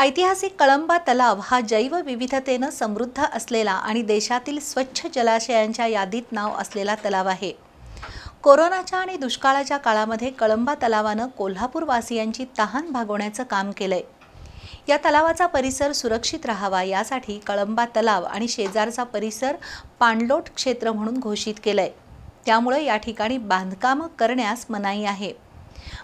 ऐतिहासिक कळंबा तलाव हा जैवविविधतेनं समृद्ध असलेला आणि देशातील स्वच्छ जलाशयांच्या यादीत नाव असलेला तलाव आहे. कोरोनाच्या आणि दुष्काळाच्या काळामध्ये कळंबा तलावानं कोल्हापूरवासियांची तहान भागवण्याचं काम केलंय. या तलावाचा परिसर सुरक्षित राहावा यासाठी कळंबा तलाव आणि शेजारचा परिसर पाणलोट क्षेत्र म्हणून घोषित केलंय. त्यामुळे या ठिकाणी बांधकामं करण्यास मनाई आहे.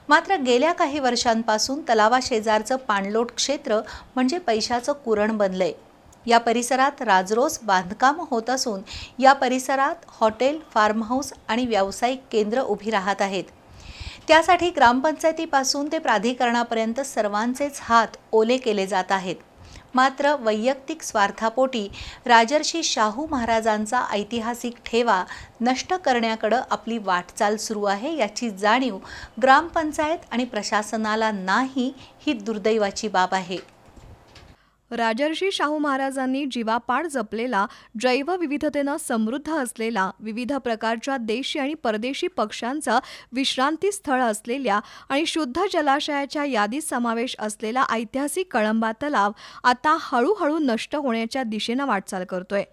मात्र गेल्या काही वर्षांपासून तलावाशेजारचं पाणलोट क्षेत्र म्हणजे पैशाचं कुरण बनलंय. या परिसरात राजरोस बांधकाम होत असून या परिसरात हॉटेल फार्म हाऊस आणि व्यावसायिक केंद्र उभी राहत आहेत. त्यासाठी ग्रामपंचायतीपासून ते प्राधिकरणापर्यंत सर्वांचेच हात ओले केले जात आहेत. मात्र वैयक्तिक स्वार्थापोटी राजर्षी शाहू महाराजांचा ऐतिहासिक ठेवा नष्ट करण्याकडं आपली वाटचाल सुरू आहे याची जाणीव ग्रामपंचायत आणि प्रशासनाला नाही ही दुर्दैवाची बाब आहे. राजर्षी शाहू महाराजांनी जीवापाड जपलेला जैवविविधतेनं समृद्ध असलेला विविध प्रकारच्या देशी आणि परदेशी पक्ष्यांचं विश्रांती स्थळ असलेल्या आणि शुद्ध जलाशयाच्या यादीत समावेश असलेला ऐतिहासिक कळंबा तलाव आता हळूहळू नष्ट होण्याच्या दिशेनं वाटचाल करतोय.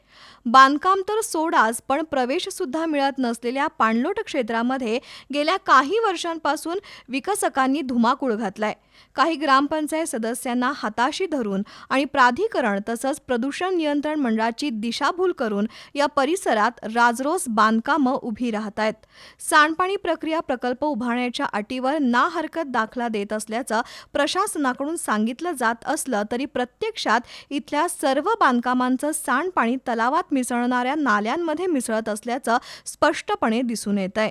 बांधकाम तर सोडाच पण प्रवेशसुद्धा मिळत नसलेल्या पाणलोट क्षेत्रामध्ये गेल्या काही वर्षांपासून विकसकांनी धुमाकूळ घातलाय. काही ग्रामपंचायत सदस्यांना हाताशी धरून आणि प्राधिकरण तसंच प्रदूषण नियंत्रण मंडळाची दिशाभूल करून या परिसरात राजरोस बांधकामं उभी राहत आहेत सांडपाणी प्रक्रिया प्रकल्प उभारण्याच्या अटीवर ना हरकत दाखला देत असल्याचं प्रशासनाकडून सांगितलं जात असलं तरी प्रत्यक्षात इथल्या सर्व बांधकामांचं सांडपाणी तलावात मिसळणाऱ्या नाल्यांमध्ये मिसळत असल्याचं स्पष्टपणे दिसून येत आहे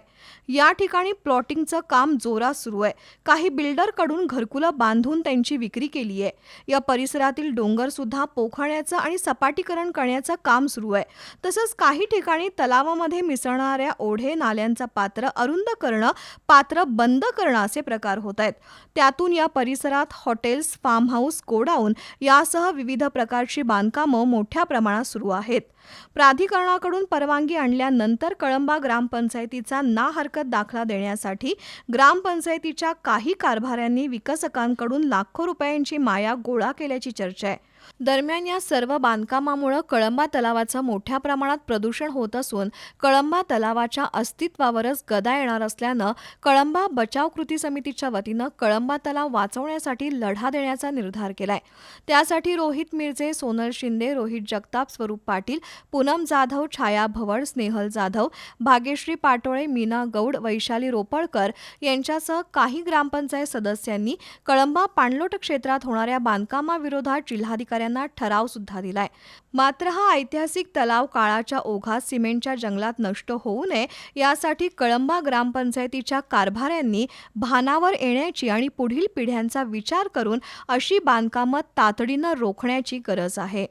या ठिकाणी प्लॉटिंगचं काम जोरात सुरू आहे. काही बिल्डरकडून घर घरकुलं बांधून त्यांची विक्री केली आहे. या परिसरातील डोंगरसुद्धा पोखण्याचं आणि सपाटीकरण करण्याचं काम सुरू आहे. तसंच काही ठिकाणी तलावामध्ये मिसळणाऱ्या ओढे नाल्यांचा पात्र अरुंद करणं पात्र बंद करणं असे प्रकार होत आहेत. त्यातून या परिसरात हॉटेल्स फार्म हाऊस गोडाऊन यासह विविध प्रकारची बांधकामं मोठ्या प्रमाणात सुरू आहेत. प्राधिकरणाकडून परवानगी आणल्यानंतर कळंबा ग्रामपंचायतीचा ना हरकत दाखला देण्यासाठी ग्रामपंचायतीच्या काही कारभाऱ्यांनी विकसकांकडून लाखो रुपयांची माया गोळा केल्याची चर्चा आहे. दरम्यान या सर्व बांधकामामुळे कळंबा तलावाचं मोठ्या प्रमाणात प्रदूषण होत असून कळंबा तलावाच्या अस्तित्वावरच गदा येणार असल्यानं कळंबा बचाव कृती समितीच्या वतीनं कळंबा तलाव वाचवण्यासाठी लढा देण्याचा निर्धार केलाय. त्यासाठी रोहित मिरजे सोनल शिंदे रोहित जगताप स्वरूप पाटील पूनम जाधव छाया भवड स्नेहल जाधव भाग्यश्री पाटोळे मीना गौड वैशाली रोपळकर यांच्यासह काही ग्रामपंचायत सदस्यांनी कळंबा पाणलोट क्षेत्रात होणाऱ्या बांधकामाविरोधात जिल्हाधिकारी जिल्हाधिकाऱ्यांना ठराव सुद्धा दिलाय. मात्र हा ऐतिहासिक तलाव काळाच्या ओघात सिमेंटच्या जंगलात नष्ट होऊ नये यासाठी कळंबा ग्रामपंचायतीच्या कारभाऱ्यांनी भानावर येण्याची आणि पुढील पिढ्यांचा विचार करून अशी बांधकामं तातडीनं रोखण्याची गरज आहे.